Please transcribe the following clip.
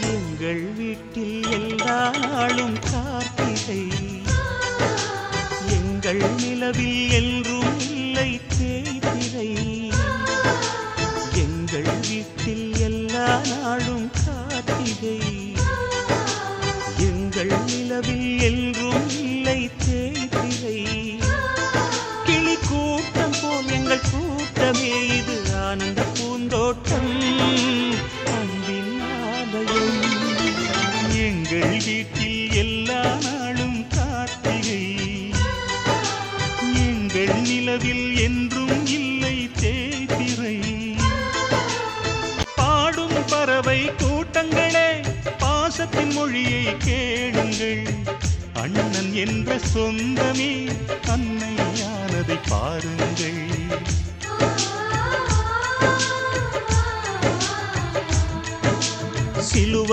எங்கள் வீட்டில் எல்லா நாளும் கார்த்திகை. எங்கள் நிலவில் என்றும் இல்லை தேய்திரை. எங்கள் வீட்டில் எல்லா நாளும் கார்த்திகை. எங்கள் நிலவில் என்றும் இல்லை தேய்திரை. கிளி கூட்டம் போல் எங்கள் கூட்டமே. இது ஆனந்த பூந்தோட்டம். எங்கள் வீட்டில் எல்லா நாளும் கார்த்திகை. எங்கள் நிலவில் என்றும் இல்லை தேய்திரை பாடும் பறவை கூட்டங்களே பாசத்தின் மொழியை கேளுங்கள். அண்ணன் என்ற சொந்தமே அன்னையானதை பாருங்கள். சிலுவ